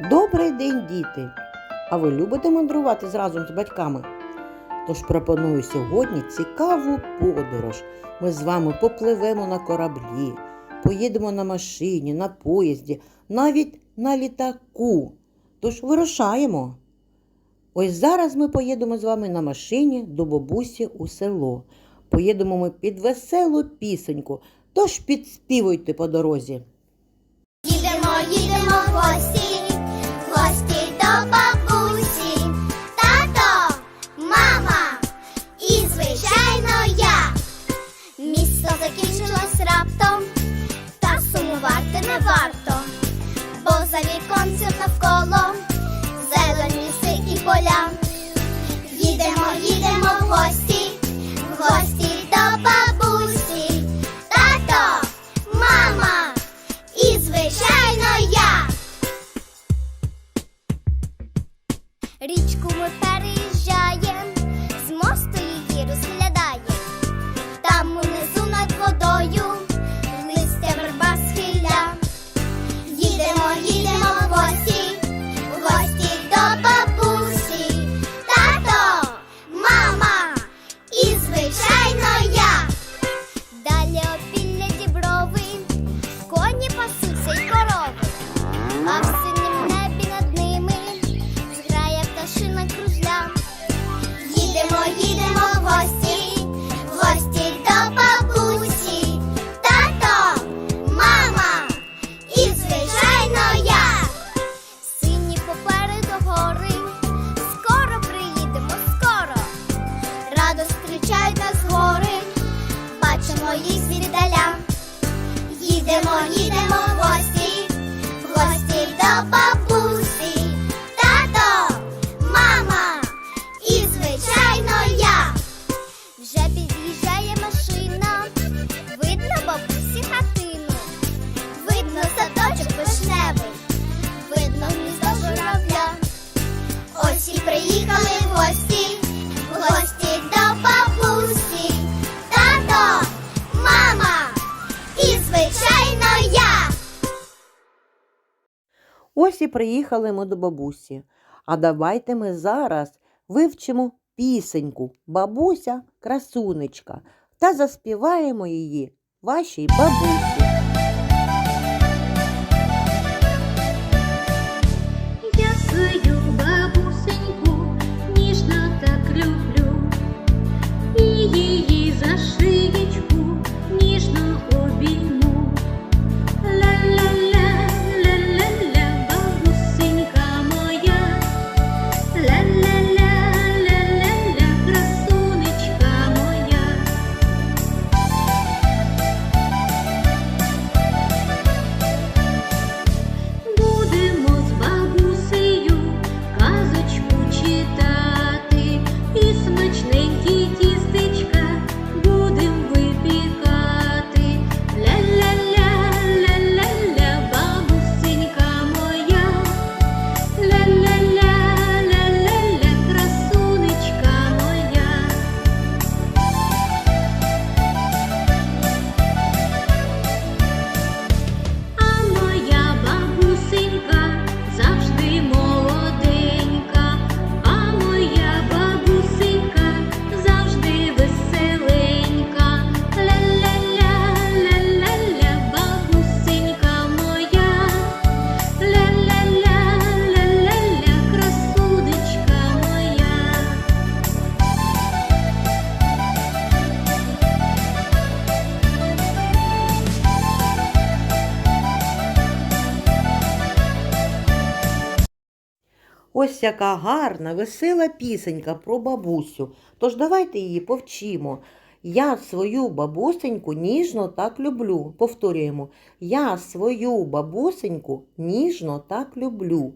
Добрий день, діти! А ви любите мандрувати разом з батьками? Тож пропоную сьогодні цікаву подорож. Ми з вами попливемо на кораблі, поїдемо на машині, на поїзді, навіть на літаку. Тож вирушаємо. Ось зараз ми поїдемо з вами на машині до бабусі у село. Поїдемо ми під веселу пісеньку, тож підспівуйте по дорозі. Їдемо, їдемо гості бабусі, тато, мама і, звичайно, я. Місто закінчилось раптом, та сумувати не варто, бачимо їх. Їдемо, їдемо Ось і приїхали ми до бабусі. А давайте ми зараз вивчимо пісеньку Бабуся красунечка та заспіваємо її вашій бабусі. Яка гарна, весела пісенька про бабусю. Тож давайте її повчимо. Я свою бабусеньку ніжно так люблю. Повторюємо. Я свою бабусеньку ніжно так люблю.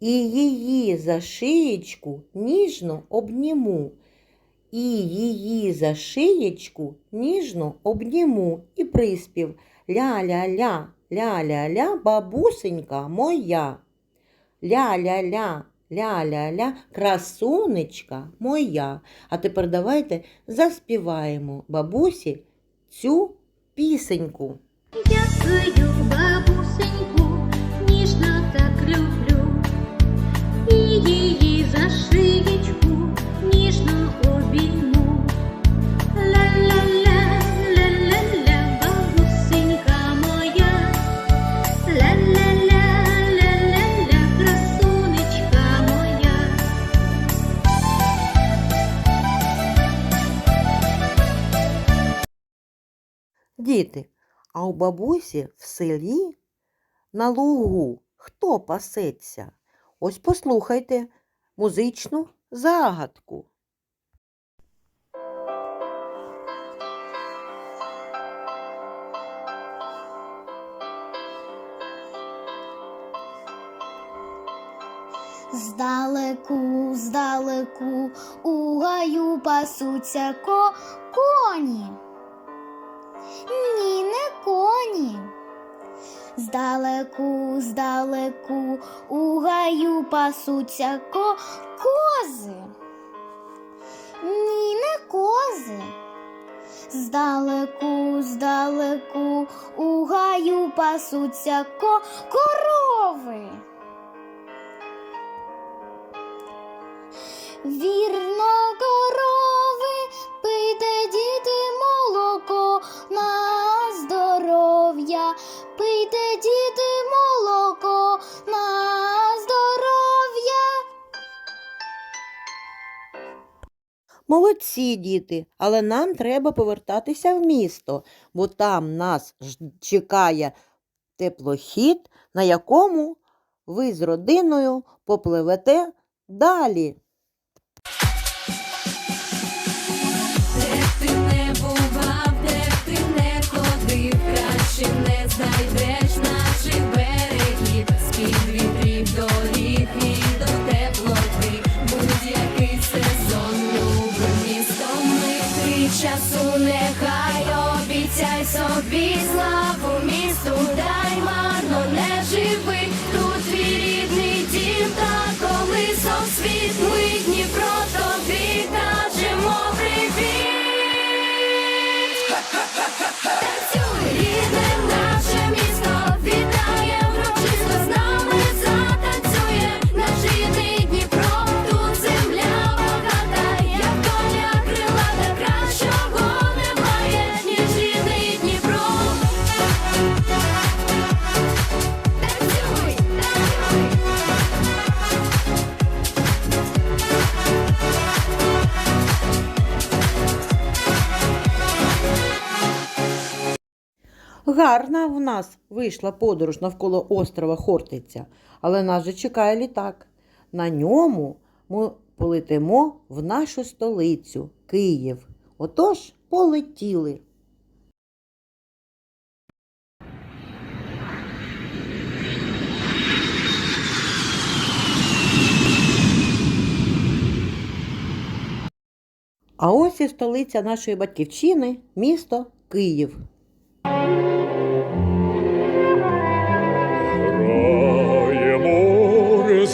І її за шиєчку ніжно обніму. І її за шиєчку ніжно обніму. І приспів ля-ля-ля, ля-ля-ля, бабусенька моя. Ля-ля-ля, ля-ля-ля, красунечка моя. А тепер давайте заспіваємо бабусі цю пісеньку. Я Діти, а у бабусі в селі на лугу хто пасеться? Ось послухайте музичну загадку. Здалеку, здалеку, у гаю пасуться ко коні. Здалеку, здалеку, у гаю пасуться ко кози. Ні, не кози. Здалеку, здалеку, у гаю пасуться ко корови. Вірно, Молодці, діти, але нам треба повертатися в місто, бо там нас чекає теплохід, на якому ви з родиною попливете далі. Гарна в нас вийшла подорож навколо острова Хортиця, але нас же чекає літак. На ньому ми полетимо в нашу столицю Київ. Отож, полетіли. А ось і столиця нашої батьківщини, місто Київ.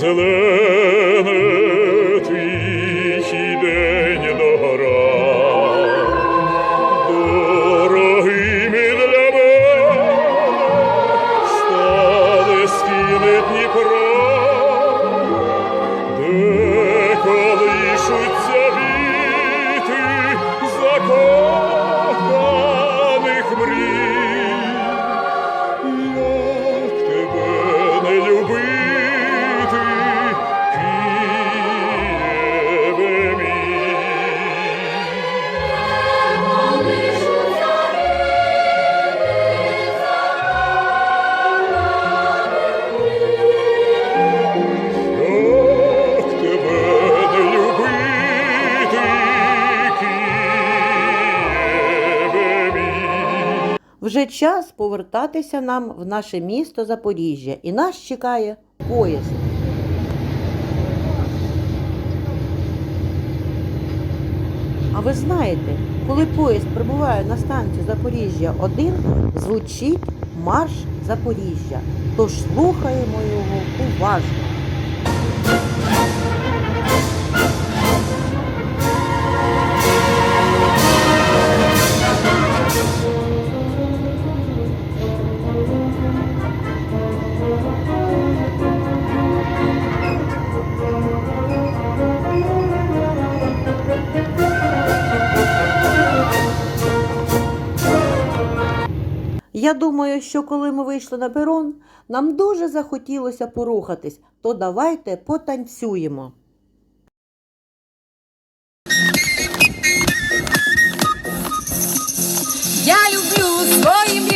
Jerusalem. Вже час повертатися нам в наше місто Запоріжжя, і нас чекає поїзд. А ви знаєте, коли поїзд прибуває на станцію Запоріжжя 1, звучить марш Запоріжжя. Тож слухаємо його уважно. Я думаю, що коли ми вийшли на перон, нам дуже захотілося порухатись, то давайте потанцюємо. Я люблю своїм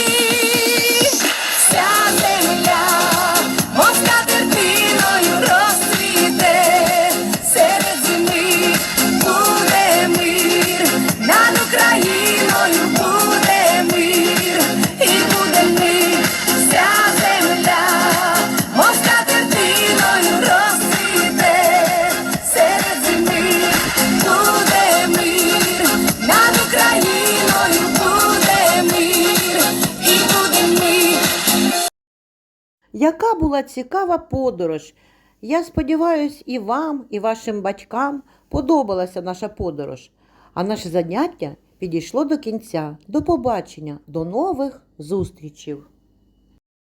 Яка була цікава подорож. Я сподіваюся, і вам, і вашим батькам подобалася наша подорож, а наше заняття підійшло до кінця. До побачення, до нових зустрічей!